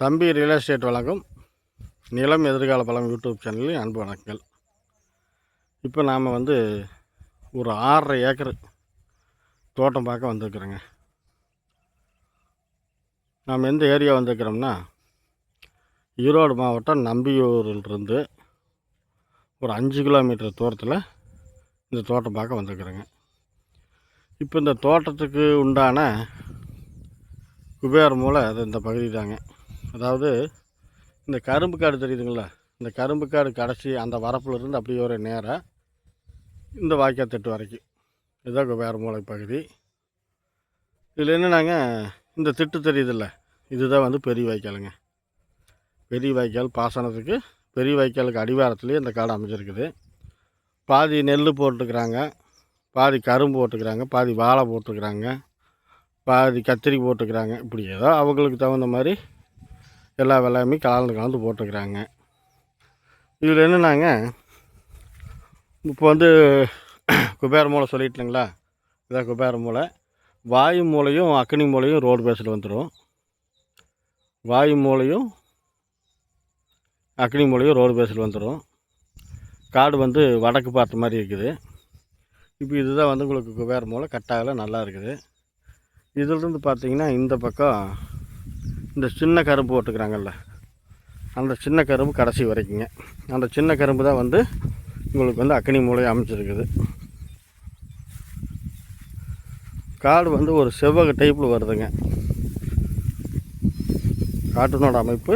தம்பி real estate வழங்கும் நிலம் எதிர்கால பழம் யூடியூப் சேனலில் அன்பு வணக்கங்கள். இப்போ நாம் வந்து ஒரு ஆறரை ஏக்கர் தோட்டம் பார்க்க வந்திருக்குறோங்க. நாம் எந்த ஏரியா வந்திருக்கிறோம்னா ஈரோடு மாவட்டம் நம்பியூரிலிருந்து ஒரு அஞ்சு கிலோமீட்டர் தூரத்தில் இந்த தோட்டம் பார்க்க வந்திருக்கிறோங்க. இப்போ இந்த தோட்டத்துக்கு உண்டான குபேர மூலம் அது இந்த பகுதி தாங்க அதாவது இந்த கரும்பு காடு தெரியுதுங்களா? இந்த கரும்பு காடு கடைசி அந்த வரப்புலேருந்து அப்படியே ஒரு நேராக இந்த வாய்க்கால் திட்டு வரைக்கும். இதுதான் வேறு மூலை பகுதி. இதில் என்னன்னாங்க இந்த திட்டு தெரியுதுல்ல? இதுதான் வந்து பெரிய வாய்க்காலுங்க. பெரிய வாய்க்கால் பாசனத்துக்கு பெரிய வாய்க்காலுக்கு அடிவாரத்துலேயே இந்த காடு அமைஞ்சிருக்குது. பாதி நெல் போட்டுக்கிறாங்க பாதி கரும்பு போட்டுக்கிறாங்க பாதி வாழை போட்டுக்கிறாங்க பாதி கத்திரி போட்டுக்கிறாங்க. இப்படி ஏதோ அவங்களுக்கு தகுந்த மாதிரி எல்லா வெள்ளாமே கலந்து கலந்து போட்டுக்கிறாங்க இதில் என்னென்னாங்க இப்போ வந்து குபேர மூலை சொல்லிட்டுங்களா? இதான் குபேர மூலை வாயு மூலையும் அக்னி மூலையும் ரோடு பேஸில் வந்துடும். வாயு மூலையும் அக்னி மூலையும் ரோடு பேஸில் வந்துடும். காடு வந்து வடக்கு பார்த்த மாதிரி இருக்குது. இப்போ இதுதான் வந்து உங்களுக்கு குபேர மூலை கட்டாகல நல்லா இருக்குது. இதிலிருந்து பார்த்தீங்கன்னா இந்த பக்கம் இந்த சின்ன கரும்பு போட்டுக்கிறாங்கல்ல அந்த சின்ன கரும்பு கடைசி வரைக்குங்க. அந்த சின்ன கரும்பு தான் வந்து உங்களுக்கு வந்து அக்னி மூலையை அமைச்சிருக்குது காடு வந்து ஒரு செவ்வக டைப்பில் வருதுங்க. காட்டினோட அமைப்பு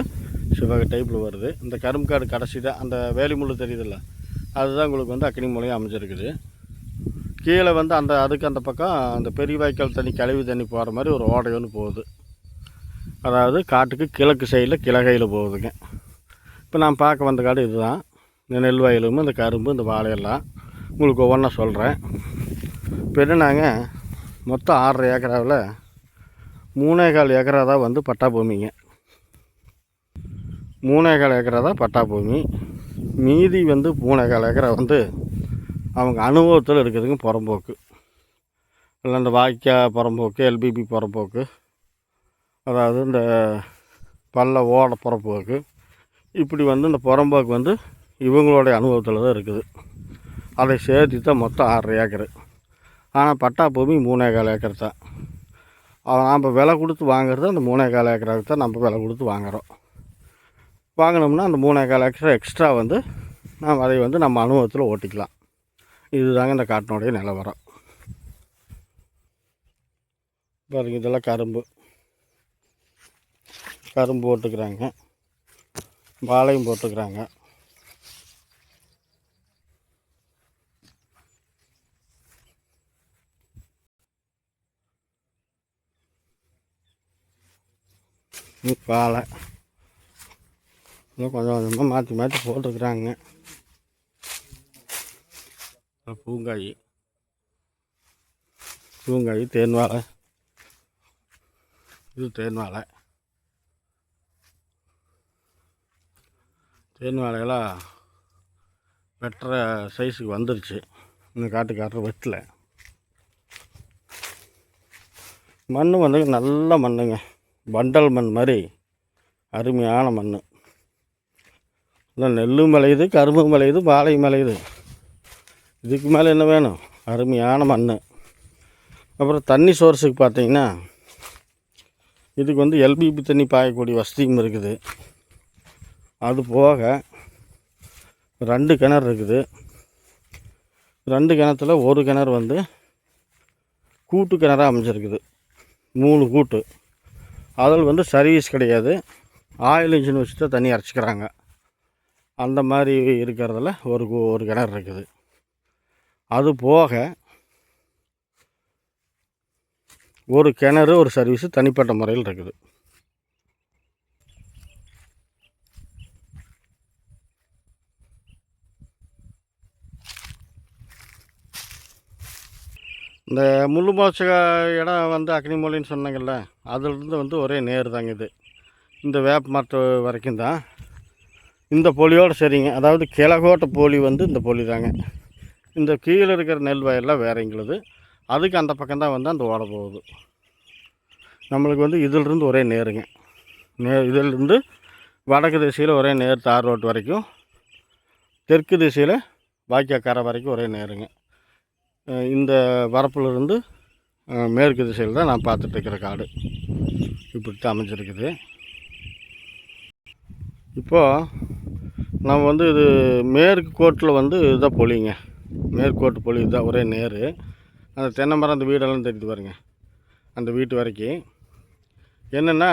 செவ்வக டைப்பில் வருது. இந்த கரும்பு காடு கடைசி தான் அந்த வேலி முள்ளு தெரியுதுல்ல அதுதான் உங்களுக்கு வந்து அக்னி மூலையாக அமைஞ்சிருக்குது. கீழே வந்து அந்த அதுக்கு அந்த பக்கம் அந்த பெரிய வாய்க்கால் தண்ணி கழிவு தண்ணி போகிற மாதிரி ஒரு ஓடையோன்னு போகுது. அதாவது காட்டுக்கு கிழக்கு சைடில் கிழகையில் போகுதுங்க. இப்போ நான் பார்க்க வந்த காடு இதுதான். இந்த நெல் வயலும் இந்த கரும்பு இந்த வாழையெல்லாம் உங்களுக்கு ஒவ்வொன்றா சொல்கிறேன். இப்போ என்ன நாங்கள் மொத்தம் ஆறரை ஏக்கராவில் மூணே கால் ஏக்கரா தான் வந்து பட்டா பூமிங்க. மூணே கால் ஏக்கரா தான் பட்டா பூமி. மீதி வந்து மூணே கால் ஏக்கரா வந்து அவங்க அனுபவத்தில் இருக்குதுங்க புறம்போக்கு. இல்லை இந்த வாய்க்கா புறம்போக்கு எல்பிபி புறம்போக்கு. அதாவது இந்த பல்ல ஓட புறப்போக்கு இப்படி வந்து இந்த புறம்போக்கு வந்து இவங்களுடைய அனுபவத்தில் தான் இருக்குது. அதை சேர்த்து தான் மொத்தம் ஆறரை ஏக்கரு. ஆனால் பட்டா பூமி மூணே கால் ஏக்கர் தான். நாம் விலை கொடுத்து வாங்குறது அந்த மூணே கால் ஏக்கராவுக்கு தான் நம்ம விலை கொடுத்து வாங்குகிறோம் வாங்கினோம்னா அந்த மூணே கால் ஏக்கர் எக்ஸ்ட்ரா வந்து நாம் அதை வந்து நம்ம அனுபவத்தில் ஓட்டிக்கலாம். இதுதாங்க இந்த காட்டினுடைய நிலவரம். பாருங்க இதெல்லாம் கரும்பு. கரும்பு போட்டுக்கிறாங்க. வாழையும் போட்டுக்கிறாங்க. இது வாழை. இன்னும் கொஞ்சம் கொஞ்சமாக மாற்றி மாற்றி போட்டுருக்குறாங்க அப்புறம் பூங்காய். பூங்காய் தேன் வாழை. இது தேன் வாழை. தேன் வாழையெல்லாம் வெட்டுற சைஸுக்கு வந்துருச்சு. இன்னும் காட்டுக்காரர் வெட்டல மண் வந்து நல்ல மண்ணுங்க. பண்டல் மண் மாதிரி அருமையான மண் இல்லை நெல்லும் விளையுது கரும்பும் விளையுது வாழையும் விளையுது இதுக்கு மேலே என்ன வேணும்? அருமையான மண் அப்புறம் தண்ணி சோர்ஸுக்கு பார்த்தீங்கன்னா இதுக்கு வந்து எல்பிபி தண்ணி பாயக்கூடிய வசதியும் இருக்குது. அது போக ரெண்டு கிணறு இருக்குது. ரெண்டு கிணத்துல ஒரு கிணறு வந்து கூட்டு கிணறாக அமைஞ்சிருக்குது. மூணு கூட்டு. அதில் வந்து சர்வீஸ் கிடையாது. ஆயில் இன்ஜின் வச்சு தான் தண்ணி அரைச்சிக்கிறாங்க. அந்த மாதிரி இருக்கிறதுல ஒரு ஒரு கிணறு இருக்குது. அது போக ஒரு கிணறு ஒரு சர்வீஸு தனிப்பட்ட முறையில் இருக்குது. இந்த முள்ளு மோச்ச இடம் வந்து அக்னிமூலின்னு சொன்னாங்கல்ல அதுலேருந்து வந்து ஒரே நேர் தாங்க இது. இந்த வேப்ப மரத்து வரைக்கும் தான். இந்த பொலியோடு சரிங்க. அதாவது கிழக்கோட்ட போலி வந்து இந்த போலி தாங்க. இந்த கீழே இருக்கிற நெல் வயல்லாம் வேற எங்களுது. அதுக்கு அந்த பக்கம் தான் வந்து அந்த ஓட போகுது. நம்மளுக்கு வந்து இதிலிருந்து ஒரே நேருங்க. நே இதிலிருந்து வடக்கு திசையில் ஒரே நேர் தார் ரோட் வரைக்கும் தெற்கு திசையில் வாய்க்காக்கரை வரைக்கும் ஒரே நேருங்க. இந்த வரப்புலேருந்து மேற்கு திசையில் தான் நான் பார்த்துட்டு இருக்கிற காடு. இப்படி தான் அமைஞ்சிருக்குது. இப்போது நம்ம வந்து இது மேற்கு கோட்டில் வந்து இதுதான் பொழிங்க மேற்கு கோட்டு பொழி இதுதான் ஒரே நேர். அந்த தென்னை மரம் அந்த வீடெல்லாம் தெரியுது பாருங்க. அந்த வீட்டு வரைக்கும். என்னென்னா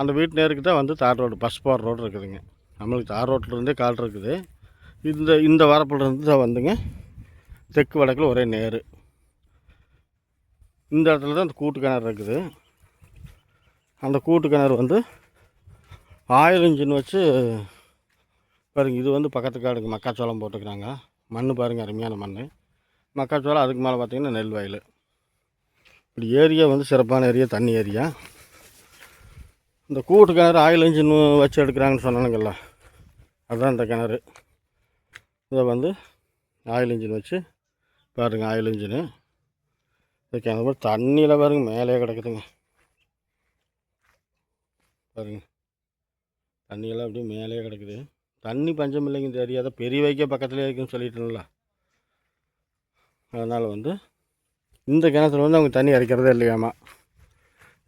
அந்த வீட்டு நேருக்கு தான் வந்து தார் ரோடு பஸ் போகிற ரோடு இருக்குதுங்க. நம்மளுக்கு தார் ரோட்டில் கால் இருக்குது. இந்த இந்த வரப்புலேருந்து தான் வந்துங்க. தெற்கு வடக்கில் ஒரே நேர். இந்த இடத்துல தான் அந்த கூட்டு கிணறு இருக்குது. அந்த கூட்டு கிணறு வந்து ஆயில் இன்ஜின் வச்சு பாருங்க இது வந்து பக்கத்து காடுங்க. மக்காச்சோளம் போட்டுக்கிறாங்க. மண் பாருங்க அருமையான மண் மக்காச்சோளம் அதுக்கு மேலே பார்த்திங்கன்னா நெல் வயல். இப்படி ஏரியா வந்து சிறப்பான ஏரியா தண்ணி ஏரியா. இந்த கூட்டு கிணறு ஆயில் இன்ஜின் வச்சு எடுக்கிறாங்கன்னு சொன்னானுங்கல்ல. அதுதான் இந்த கிணறு. இதை வந்து ஆயில் இன்ஜின் வச்சு பாருங்கள் ஆயில் இன்ஜினு. இதுக்கு அந்த மாதிரி தண்ணியில் பாருங்க மேலே கிடக்குதுங்க. பாருங்கள் தண்ணியெல்லாம் அப்படியே மேலே கிடக்குது. தண்ணி பஞ்சம் இல்லைங்க தெரியாத பெரிய வைக்க பக்கத்துலேயே இருக்குன்னு சொல்லிட்டுங்களா அதனால் வந்து இந்த கிணத்துல வந்து அவங்க தண்ணி இறைக்கிறதே இல்லையாமா.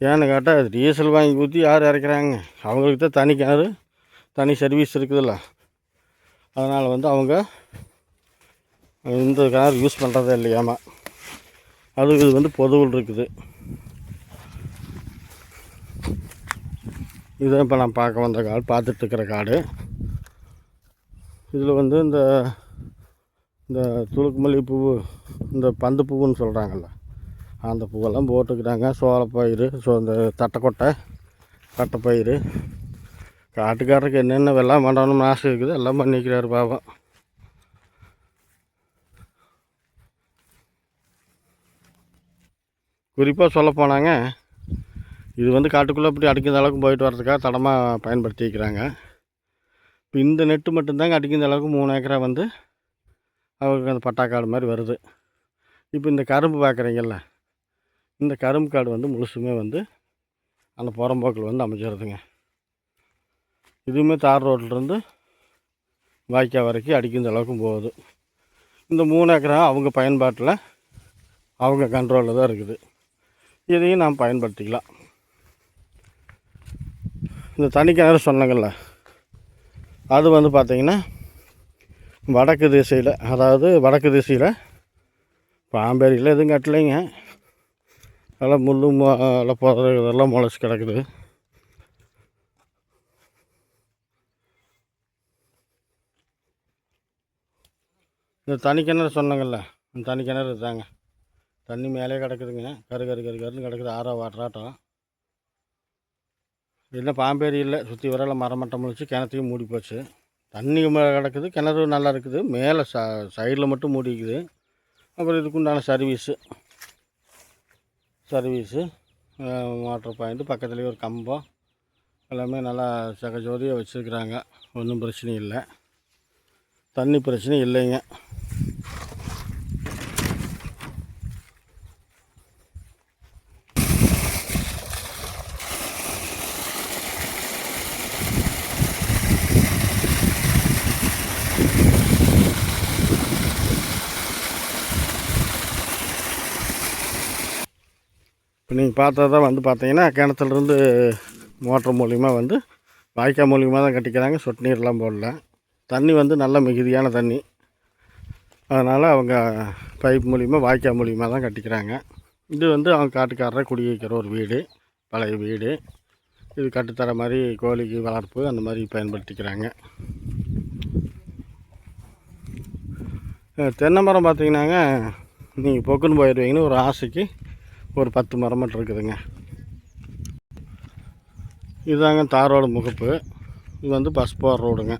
ஏன்னு கேட்டால் டீசல் வாங்கி ஊற்றி யார் இறைக்கிறாங்க? அவங்களுக்கு தான் தனி கிணறு தனி சர்வீஸ் இருக்குதுல்ல. அதனால் வந்து அவங்க இந்த கிணறு யூஸ் பண்ணுறதே இல்லையாமா அது இது வந்து பொதுவில் இருக்குது. இதான் இப்போ நான் பார்க்க வந்த காடு பார்த்துட்டு இருக்கிற காடு. இதில் வந்து இந்த இந்த துளுக்கு மல்லிகைப்பூ இந்த பந்து பூவுன்னு சொல்கிறாங்கல்ல அந்த பூவெல்லாம் போட்டுக்கிறாங்க சோளப்பயிறு ஸோ இந்த தட்டைக்கொட்டை தட்டைப்பயிறு. காட்டுக்காரருக்கு என்னென்ன வெள்ளம் பண்ணணும்னு ஆசை இருக்குது. எல்லாம் பண்ணிக்கிறாரு பாவம். குறிப்பாக சொல்ல போனாங்க இது வந்து காட்டுக்குள்ளே இப்படி அடிக்கிற அளவுக்கு போயிட்டு வர்றதுக்காக தடமாக பயன்படுத்திக்கிறாங்க. இப்போ இந்த நெட்டு மட்டும்தாங்க அடிக்கிற அளவுக்கு மூணு ஏக்கரா வந்து அவருக்கு அந்த பட்டாக்காடு மாதிரி வருது. இப்போ இந்த கரும்பு பார்க்குறீங்கல்ல இந்த கரும்பு காடு வந்து முழுசுமே வந்து அந்த புறம்போக்கில் வந்து அமைச்சிருதுங்க இதுவுமே தார் ரோட்லேருந்து வாய்க்கால் வரைக்கும் அடிக்கிற அளவுக்கும் போகுது. இந்த மூணு ஏக்கரா அவங்க பயன்பாட்டில் அவங்க கண்ட்ரோலில் தான் இருக்குது. இதையும் நாம் பயன்படுத்திக்கலாம். இந்த தனி கிணறு சொன்னாங்கல்ல அது வந்து பார்த்திங்கன்னா வடக்கு திசையில் அதாவது வடக்கு திசையில் பாம்பேரியில் எதுவும் கட்டலைங்க. நல்லா முள்ளு எல்லாம் போகிறது இதெல்லாம் முளைச்சி கிடக்குது. இந்த தனி கிணறு சொன்னாங்கல்ல இந்த தனி கிணறு தாங்க தண்ணி மேலே கிடக்குதுங்க. கரு கரு கரு கருன்னு கிடக்குது. ஆறா வாட்டராட்டம். இல்லை பாம்பேரி இல்லை. சுற்றி வரல மரமட்டம் முடிச்சு கிணத்தையும் மூடி போச்சு. தண்ணி மேலே கிடக்குது. கிணறு நல்லா இருக்குது. மேலே ச சைடில் மட்டும் மூடிக்குது. அப்புறம் இதுக்குண்டான சர்வீஸு சர்வீஸு வாட்டர் பாயிண்ட்டு பக்கத்துலேயே ஒரு கம்பம். எல்லாமே நல்லா சகஜோதியாக வச்சுருக்குறாங்க. ஒன்றும் பிரச்சனை இல்லை. தண்ணி பிரச்சனை இல்லைங்க. இப்போ நீங்கள் பார்த்தா வந்து பார்த்தீங்கன்னா கிணத்துலேருந்து மோட்டர் மூலிமா வந்து வாய்க்கால் மூலிமா தான் கட்டிக்கிறாங்க. சொட்டு நீர்லாம் போடல. தண்ணி வந்து நல்ல மிகுதியான தண்ணி. அதனால் அவங்க பைப் மூலிமா வாய்க்கால் மூலிமா தான் கட்டிக்கிறாங்க. இது வந்து அவங்க காட்டுக்காரரை குடி வைக்கிற ஒரு வீடு. பழைய வீடு. இது கட்டுத்தர மாதிரி கோழிக்கு வளர்ப்பு அந்த மாதிரி பயன்படுத்திக்கிறாங்க. தென்னை மரம் பார்த்திங்கனாங்க நீங்கள் பொக்குன்னு போயிடுவீங்கன்னு ஒரு ஆசைக்கு ஒரு பத்து மரம் மட்டும் இருக்குதுங்க. இதுதாங்க தார் ரோடு முகப்பு. இது வந்து பஸ் போகிற ரோடுங்க.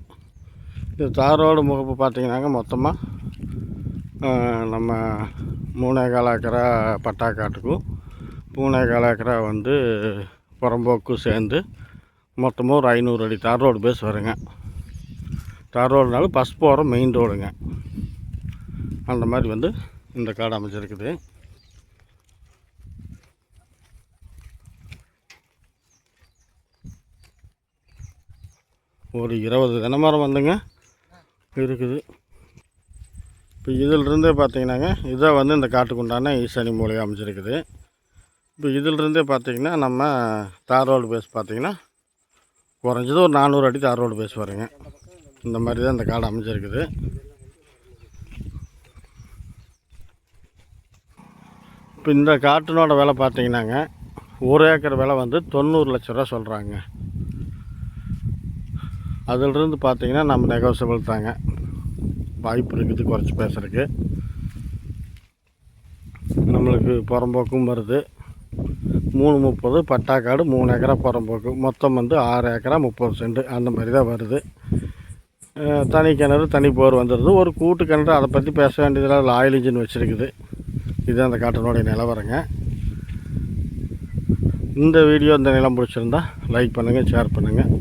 இது தார் ரோடு முகப்பு பார்த்தீங்கன்னாங்க மொத்தமாக நம்ம மூணே கால் ஏக்கரா பட்டாக்காட்டுக்கும் மூணே கால் ஏக்கரா வந்து புறம்போக்கும் சேர்ந்து மொத்தமாக ஒரு ஐநூறு அடி தார் ரோடு பேஸ் வருங்க. தார் ரோடுனாலும் பஸ் போகிற மெயின் ரோடுங்க அந்த மாதிரி வந்து இந்த காடு அமைச்சிருக்குது ஒரு இருபது தினமரம் வந்துங்க. இருக்குது. இப்போ இதிலிருந்தே பார்த்தீங்கன்னாங்க இதை வந்து இந்த காட்டுக்குண்டான ஈசானி மூலையாக அமைச்சிருக்குது இப்போ இதிலிருந்தே பார்த்தீங்கன்னா நம்ம தார் ரோடு பேஸ் பார்த்திங்கன்னா குறைஞ்சது ஒரு நானூறு அடி தார் ரோடு பேஸ் வருங்க. இந்த மாதிரி தான் இந்த காடு அமைஞ்சிருக்குது. இப்போ இந்த காட்டினோட விலை பார்த்தீங்கன்னாங்க ஒரு ஏக்கர் விலை வந்து தொண்ணூறு லட்ச ரூபா சொல்கிறாங்க அதிலிருந்து பார்த்திங்கன்னா நம்ம நெகோசியபிள் தாங்க. வாய்ப்பு இருக்குது குறைச்சி பேசுகிறதுக்கு நம்மளுக்கு புறம்போக்கும் வருது. மூணு முப்பது பட்டாக்காடு மூணு ஏக்கரா புறம்போக்கு. மொத்தம் வந்து ஆறு ஏக்கரா முப்பது சென்ட் அந்த மாதிரி தான் வருது. தனி கிணறு தனி போர் வந்துடுது ஒரு கூட்டு கிணறு அதை பற்றி பேச வேண்டியதில் ஆயில் இன்ஜின் வச்சுருக்குது. இதுதான் அந்த காட்டினுடைய நிலவரங்க. இந்த வீடியோ இந்த நிலம் பிடிச்சிருந்தா லைக் பண்ணுங்கள் ஷேர் பண்ணுங்கள்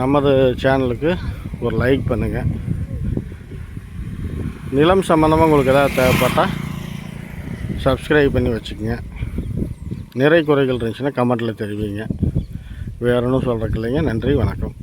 நமது சேனலுக்கு ஒரு லைக் பண்ணுங்கள் நிலம் சம்மந்தமாக உங்களுக்கு எதாவது தேவைப்பட்டால் சப்ஸ்கிரைப் பண்ணி வச்சுக்கோங்க. நிறை குறைகள் இருந்துச்சுன்னா கமெண்ட்டில் தெரிவிங்க. வேறு ஒன்றும் சொல்கிறக்கு இல்லைங்க. நன்றி வணக்கம்.